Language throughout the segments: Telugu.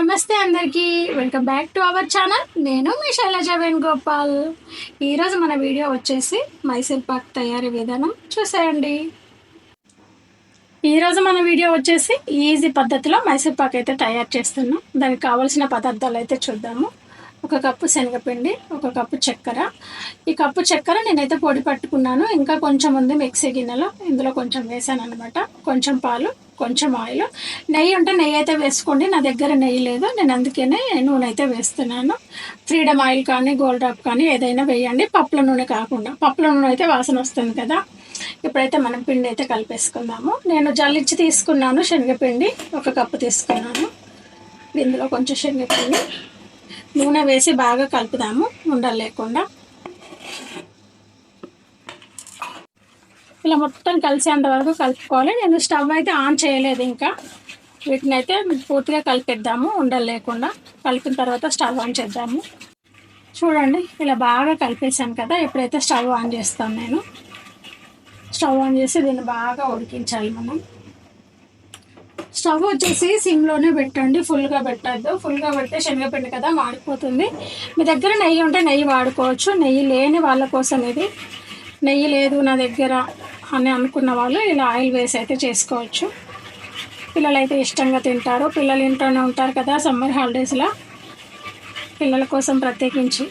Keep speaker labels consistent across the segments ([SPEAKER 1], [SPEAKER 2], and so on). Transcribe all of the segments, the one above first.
[SPEAKER 1] నమస్తే అందరికీ. Welcome back to our channel నేను మీ శైలజ వేణుగోపాల్. ఈరోజు మన వీడియో వచ్చేసి మైసూర్ పాక్ తయారీ విధానం చూసేయండి. ఈరోజు మన వీడియో వచ్చేసి ఈజీ పద్ధతిలో మైసూర్ పాక్ అయితే తయారు చేస్తున్నాం. దానికి కావాల్సిన పదార్థాలు అయితే చూద్దాము. ఒక కప్పు శనగపిండి ఒక కప్పు చక్కెర. ఈ కప్పు చక్కెర నేనైతే పొడి పట్టుకున్నాను. ఇంకా కొంచెం ఉంది మిక్సీ గిన్నెలో. ఇందులో కొంచెం వేసాను అనమాట కొంచెం పాలు కొంచెం ఆయిల్. నెయ్యి ఉంటే నెయ్యి అయితే వేసుకోండి. నా దగ్గర నెయ్యి లేదు. నేను అందుకనే నూనె అయితే వేస్తున్నాను. ఫ్రీడమ్ ఆయిల్ కానీ గోల్డ్ డ్రాప్ కానీ ఏదైనా వేయండి. పప్పుల నూనె కాకుండా. పప్పుల నూనె అయితే వాసన వస్తుంది కదా. ఇప్పుడైతే మనం పిండి అయితే కలిపేసుకుందాము. నేను జల్లిచ్చి తీసుకున్నాను శనగపిండి. ఒక కప్పు తీసుకున్నాను. ఇందులో కొంచెం శనగపిండి. నూనె వేసి బాగా కలుపుదాము. ఉండలు లేకుండా ఇలా మొత్తం కలిసేంత వరకు కలుపుకోవాలి. నేను స్టవ్ అయితే ఆన్ చేయలేదు ఇంకా. వీటిని అయితే పూర్తిగా కలిపేద్దాము ఉండలు లేకుండా. కలిపిన తర్వాత స్టవ్ ఆన్ చేద్దాము. చూడండి ఇలా బాగా కలిపేసాను కదా ఎప్పుడైతే స్టవ్ ఆన్ చేస్తాను నేను. స్టవ్ ఆన్ చేసి దీన్ని బాగా ఉడికించాలి మనం. స్టవ్ వచ్చేసి సిమ్లోనే పెట్టండి ఫుల్గా పెట్టద్దు. ఫుల్గా పెడితే శనగపిండి కదా మాడిపోతుంది. మీ దగ్గర నెయ్యి ఉంటే నెయ్యి వాడుకోవచ్చు. నెయ్యి లేని వాళ్ళ కోసం ఇది. నెయ్యి లేదు నా దగ్గర. అని అనుకున్న వాళ్ళు ఇలా ఆయిల్ వేసి అయితే చేసుకోవచ్చు. పిల్లలు అయితే ఇష్టంగా తింటారు. పిల్లలు ఇంట్లోనే ఉంటారు కదా సమ్మర్ హాలిడేస్లో పిల్లల కోసం ప్రత్యేకించి.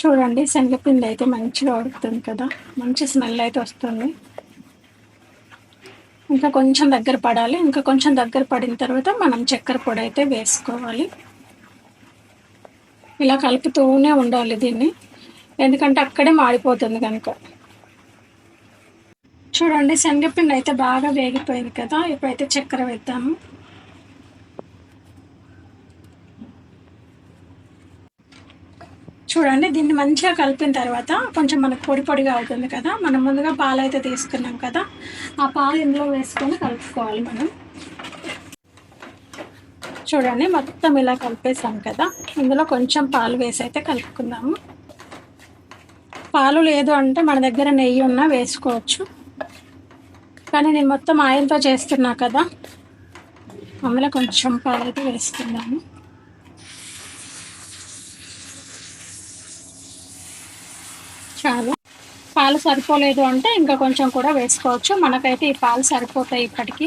[SPEAKER 1] చూడండి శనగపిండి అయితే మంచిగా ఉడుకుతుంది కదా. మంచి స్మెల్ అయితే వస్తుంది. ఇంకా కొంచెం దగ్గర పడాలి. ఇంకా కొంచెం దగ్గర పడిన తర్వాత మనం చక్కెర పొడి అయితే వేసుకోవాలి. ఇలా కలుపుతూనే ఉండాలి దీన్ని. ఎందుకంటే అక్కడే మాడిపోతుంది కనుక. చూడండి శనగపిండి అయితే బాగా వేగిపోయింది కదా ఇప్పుడైతే చక్కెర వేద్దాము. చూడండి దీన్ని మంచిగా కలిపిన తర్వాత కొంచెం మనకు పొడి పొడిగా అవుతుంది కదా మనం ముందుగా పాలు అయితే తీసుకున్నాం కదా ఆ పాలు ఇందులో వేసుకొని కలుపుకోవాలి మనం. చూడండి మొత్తం ఇలా కలిపేసాం కదా ఇందులో కొంచెం పాలు వేసి అయితే కలుపుకుందాము. పాలు లేదు అంటే మన దగ్గర నెయ్యి ఉన్నా వేసుకోవచ్చు. కానీ నేను మొత్తం ఆయిల్తో చేస్తున్నా కదా. అందులో కొంచెం పాలు వేస్తున్నాను చాలు. పాలు సరిపోలేదు అంటే ఇంకా కొంచెం కూడా వేసుకోవచ్చు. మనకైతే ఈ పాలు సరిపోతాయి ఇప్పటికీ.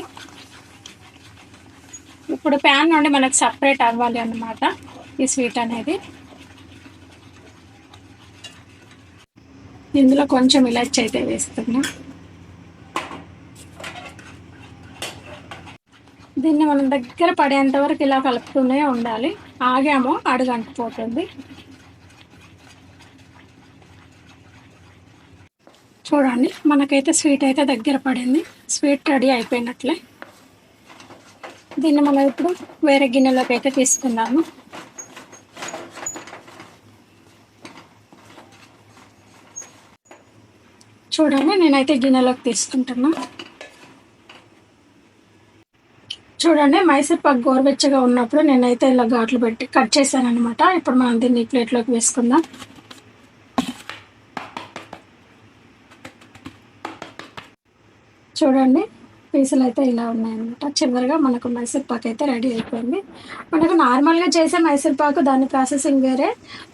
[SPEAKER 1] ఇప్పుడు ప్యాన్ నుండి మనకు సపరేట్ అవ్వాలి అన్నమాట ఈ స్వీట్ అనేది. ఇందులో కొంచెం ఇలాచి అయితే వేస్తున్నా. దీన్ని మనం దగ్గర పడేంత వరకు ఇలా కలుపుతూనే ఉండాలి. ఆగామో అడుగంటిపోతుంది చూడండి మనకైతే స్వీట్ అయితే దగ్గర పడింది. స్వీట్ రెడీ అయిపోయినట్లే. దీన్ని మనం ఇప్పుడు వేరే గిన్నెలోకి అయితే తీసుకుందాము. చూడండి నేనైతే గిన్నెలోకి తీసుకుంటున్నాను చూడండి మైసూర్ పాక్ గోరువెచ్చగా ఉన్నప్పుడు నేనైతే ఇలా ఘాట్లు పెట్టి కట్ చేశానమాట అనమాట ఇప్పుడు మనం దీన్ని ప్లేట్లోకి వేసుకుందాం. చూడండి పీసులు అయితే ఇలా ఉన్నాయన్నమాట. చివరిగా మనకు మైసూర్ పాక్ అయితే రెడీ అయిపోయింది. మనకు నార్మల్గా చేసే మైసూర్ పాకు దాని ప్రాసెసింగ్ వేరే.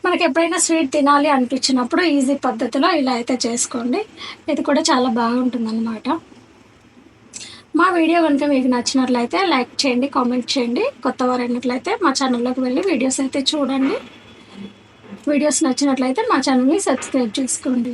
[SPEAKER 1] మనకు ఎప్పుడైనా స్వీట్ తినాలి అనిపించినప్పుడు ఈజీ పద్ధతిలో ఇలా అయితే చేసుకోండి. ఇది కూడా చాలా బాగుంటుందనమాట మా వీడియో కనుక మీకు నచ్చినట్లయితే లైక్ చేయండి కామెంట్ చేయండి. కొత్త వారు అయినట్లయితే మా ఛానల్లోకి వెళ్ళి వీడియోస్ అయితే చూడండి. వీడియోస్ నచ్చినట్లయితే మా ఛానల్ని సబ్స్క్రైబ్ చేసుకోండి.